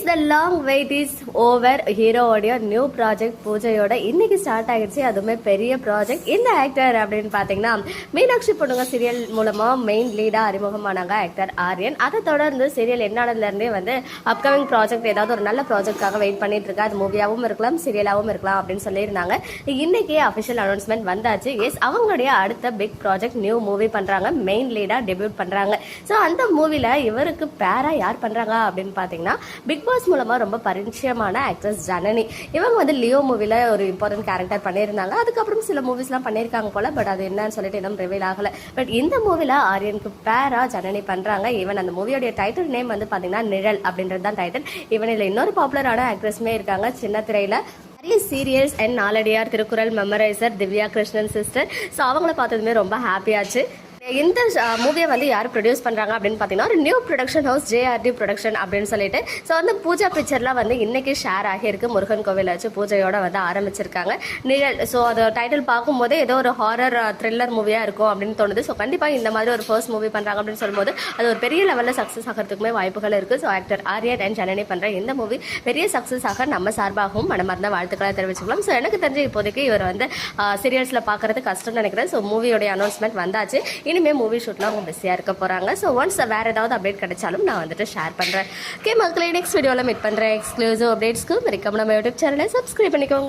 Is the long wait is over ஹீரோவோடைய new project பூஜையோட இன்னைக்கு start ஆகிடுச்சு அதுவுமே பெரிய ப்ராஜெக்ட் இந்த ஆக்டர் அப்படின்னு பார்த்தீங்கன்னா மீனாட்சி பொண்ணுங்க சீரியல் மூலமா மெயின் லீடா அறிமுகமானாங்க ஆக்டர் ஆரியன். அதை தொடர்ந்து சீரியல் என்னதுல இருந்தே வந்து அப்கமிங் ப்ராஜெக்ட் ஏதாவது ஒரு நல்ல ப்ராஜெக்ட்காக வெயிட் பண்ணிட்டு இருக்கா? அது மூவியாகவும் இருக்கலாம் சீரியலாகவும் இருக்கலாம் அப்படின்னு சொல்லியிருந்தாங்க. இன்னைக்கு அஃபிஷியல் அனௌன்ஸ்மெண்ட் வந்தாச்சு. எஸ் அவங்களுடைய அடுத்த பிக் ப்ராஜெக்ட் நியூ மூவி பண்றாங்க. மெயின் லீடா டெபியூட் பண்றாங்க. ஸோ அந்த மூவில இவருக்கு பேரா யார் பண்றாங்க அப்படின்னு பாத்தீங்கன்னா பிக் பாஸ் மூலமா ரொம்ப பரிச்சயமான ஆக்ட்ரஸ் ஜனனி. இவங்க வந்து லியோ மூவில ஒரு இம்பார்ட்டன்ட் கேரக்டர் பண்ணியிருந்தாங்க. அதுக்கப்புறம் சில மூவிஸ்லாம் பண்ணியிருக்காங்க போல பட் அது என்னன்னு சொல்லிட்டு இன்னும் ரிவீல் ஆகல. பட் இந்த மூவில ஆரியனுக்கு பேரா ஜனனி பண்றாங்க. ஈவன் அந்த மூவியோட டைட்டில் நேம் வந்து பாத்தீங்கன்னா நிழல் அப்படின்றது தான் டைட்டில் ஈவன் இதுல இன்னொரு பாப்புலரான ஆக்ட்ரஸ்மே இருக்காங்க. சின்ன திரையில நிறைய serials and Naladiyar Thirukkural memoriser Divya Krishnan sister so அவங்கள பார்த்ததுமே ரொம்ப ஹாப்பியாச்சு இந்த மூவியை வந்து யார் ப்ரொடியூஸ் பண்ணுறாங்க அப்படின்னு பார்த்தீங்கன்னா ஒரு new production house JRD production அப்படின்னு சொல்லிட்டு. ஸோ வந்து பூஜா பிக்சர்லாம் வந்து இன்றைக்கி ஷேர் ஆகியிருக்கு. முருகன் கோவில் வச்சு பூஜையோட வந்து ஆரம்பிச்சிருக்காங்க. நிழல் ஸோ அது டைட்டில் பார்க்கும்போது ஏதோ ஒரு ஹாரர் த்ரில்லர் மூவியாக இருக்கும் அப்படின்னு தோணுது. ஸோ கண்டிப்பாக இந்த மாதிரி ஒரு ஃபர்ஸ்ட் மூவி பண்ணுறாங்க அப்படின்னு சொல்லும்போது அது ஒரு பெரிய லெவலில் சக்ஸஸ் ஆகிறதுக்குமே வாய்ப்புகள் இருக்குது so actor Aryan and Janani பண்ணுற இந்த மூவி பெரிய சக்ஸஸ் ஆக நம்ம சார்பாகவும் மனமார்ந்த வாழ்த்துக்களை தெரிவிச்சுக்கலாம். ஸோ எனக்கு தெரிஞ்ச இப்போதைக்கு இவர் வந்து சீரியல்ஸில் பார்க்குறது கஷ்டம்னு நினைக்கிறேன். ஸோ மூவியோடைய அனௌன்ஸ்மெண்ட் வந்தாச்சு. இனிமேல் மூவி ஷூட்லாம் அவங்க பிஸியாக இருக்க போகிறாங்க ஸோ ஒன்ஸ் வேறு ஏதாவது அப்டேட் கிடைச்சாலும் நான் வந்துட்டு ஷேர் பண்ணுறேன் ஓகே மக்களே நெக்ஸ்ட் வீடியோவில் மீட் பண்ணுறேன் எக்ஸ்க்ளூசிவ் அப்டேட்ஸ்க்கு மறக்காம நம்ம யூடியூப் சேனலை சப்ஸ்கிரைப் பண்ணிக்கோங்க.